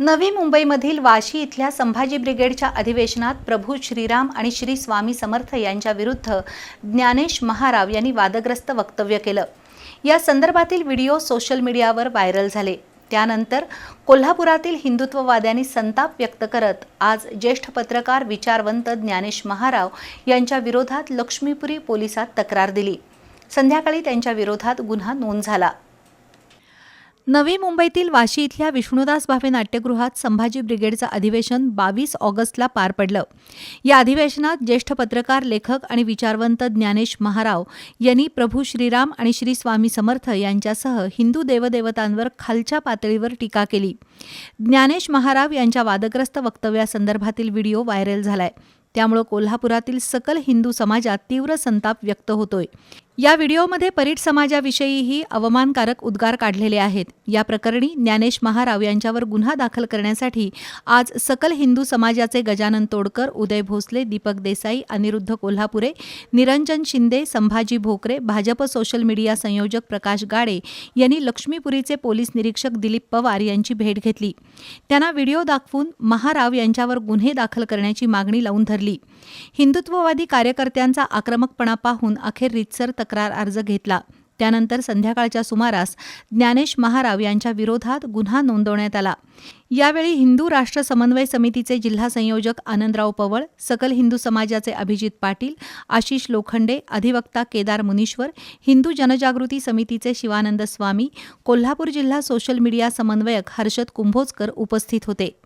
नवी मुंबईमधील वाशी इथल्या संभाजी ब्रिगेडच्या अधिवेशनात प्रभू श्रीराम आणि श्री स्वामी समर्थ यांच्या विरुद्ध ज्ञानेश महाराव यांनी वादग्रस्त वक्तव्य केलं. या संदर्भातील व्हिडिओ सोशल मीडियावर व्हायरल झाले. त्यानंतर कोल्हापुरातील हिंदुत्ववाद्यांनी संताप व्यक्त करत आज ज्येष्ठ पत्रकार विचारवंत ज्ञानेश महाराव यांच्या विरोधात लक्ष्मीपुरी पोलिसात तक्रार दिली. संध्याकाळी त्यांच्या विरोधात गुन्हा नोंद झाला. नवी मुंबईतील वाशी इथल्या विष्णुदास भावे नाट्यगृहात संभाजी ब्रिगेडचं अधिवेशन बावीस ऑगस्टला पार पडलं. या अधिवेशनात ज्येष्ठ पत्रकार लेखक आणि विचारवंत ज्ञानेश महाराव यांनी प्रभू श्रीराम आणि श्री स्वामी समर्थ यांच्यासह हिंदू देवदेवतांवर खालच्या पातळीवर टीका केली. ज्ञानेश महाराव यांच्या वादग्रस्त वक्तव्यासंदर्भातील व्हिडिओ व्हायरल झालाय. त्यामुळे कोल्हापुरातील सकल हिंदू समाजात तीव्र संताप व्यक्त होतोय. या व्हिडिओमध्ये परीट समाजाविषयीही अवमानकारक उद्गार काढलेले आहेत. या प्रकरणी ज्ञानेश महाराव यांच्यावर गुन्हा दाखल करण्यासाठी आज सकल हिंदू समाजाचे गजानन तोडकर उदय भोसले दीपक देसाई अनिरुद्ध कोल्हापुरे निरंजन शिंदे संभाजी भोकरे भाजप सोशल मीडिया संयोजक प्रकाश गाडे यांनी लक्ष्मीपुरीचे पोलीस निरीक्षक दिलीप पवार यांची भेट घेतली. त्यांना व्हिडिओ दाखवून महाराव यांच्यावर गुन्हे दाखल करण्याची मागणी लावून धरली. हिंदुत्ववादी कार्यकर्त्यांचा आक्रमकपणा पाहून अखेर रितसर तक्रार अर्ज घेतला. त्यानंतर संध्याकाळच्या सुमारास ज्ञानेश महाराव यांच्या विरोधात गुन्हा नोंदवण्यात आला. यावेळी हिंदू राष्ट्र समन्वय समितीचे जिल्हा संयोजक आनंदराव पवळ सकल हिंदू समाजाचे अभिजित पाटील आशिष लोखंडे अधिवक्ता केदार मुनीश्वर हिंदू जनजागृती समितीचे शिवानंद स्वामी कोल्हापूर जिल्हा सोशल मीडिया समन्वयक हर्षद कुंभोजकर उपस्थित होते.